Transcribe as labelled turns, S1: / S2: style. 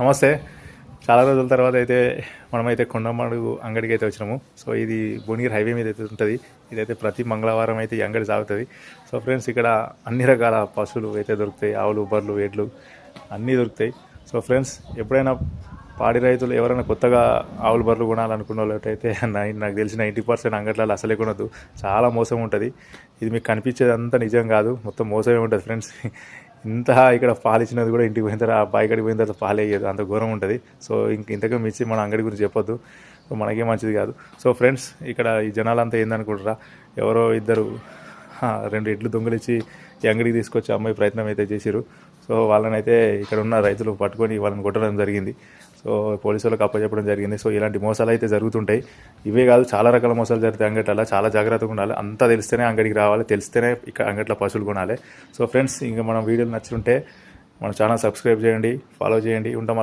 S1: నమస్తే. చాలా రోజుల తర్వాత అయితే మనమైతే కొండమడుగు అంగడికి అయితే వచ్చినాము. సో ఇది భువనగిరి హైవే మీద అయితే ఉంటుంది. ఇదైతే ప్రతి మంగళవారం అయితే ఈ అంగడి సాగుతుంది. సో ఫ్రెండ్స్ ఇక్కడ అన్ని రకాల పశువులు అయితే దొరుకుతాయి. ఆవులు బర్రెలు ఎడ్లు అన్నీ దొరుకుతాయి. సో ఫ్రెండ్స్ ఎప్పుడైనా పాడి రైతులు ఎవరైనా కొత్తగా ఆవులు బర్రెలు కొనాలనుకున్న వాళ్ళైతే నాకు తెలిసిన నైంటీ పర్సెంట్ అంగట్లలో అసలే కొనద్దు. చాలా మోసం ఉంటుంది. ఇది మీకు కనిపించేది అంతా నిజం కాదు. మొత్తం మోసమే ఉంటుంది ఫ్రెండ్స్. ఇంత ఇక్కడ పాలు ఇచ్చినది కూడా ఇంటికి పోయిన తర్వాత ఆ బాయి కాడికి పోయిన తర్వాత పాలు వేయదు అంత ఘోరం ఉంటుంది. సో ఇంక ఇంతకు మించి మన అంగడి గురించి చెప్పొద్దు. సో మనకేం మంచిది కాదు. సో ఫ్రెండ్స్ ఇక్కడ ఈ జనాలంతా ఏందనుకుంటారా? ఎవరో ఇద్దరు రెండు ఎడ్లు దొంగలిచ్చి ఈ అంగడికి తీసుకొచ్చి అమ్మాయి ప్రయత్నం అయితే చేసిరు సో వాళ్ళనైతే ఇక్కడ ఉన్న రైతులు పట్టుకొని వాళ్ళని కొట్టడం జరిగింది. సో పోలీసు వాళ్ళకి అప్పచెప్పడం జరిగింది. సో ఇలాంటి మోసాలు అయితే జరుగుతుంటాయి. ఇవే కాదు చాలా రకాల మోసాలు జరుగుతాయి అంగట్ల చాలా జాగ్రత్తగా ఉండాలి. అంతా తెలిస్తేనే అంగడికి రావాలి తెలిస్తేనే ఇక్కడ అంగట్ల పశువులు కొనాలి. సో ఫ్రెండ్స్ ఇంకా మనం వీడియోలు నచ్చుంటే మన ఛానల్ సబ్స్క్రైబ్ చేయండి ఫాలో చేయండి. ఉంటాం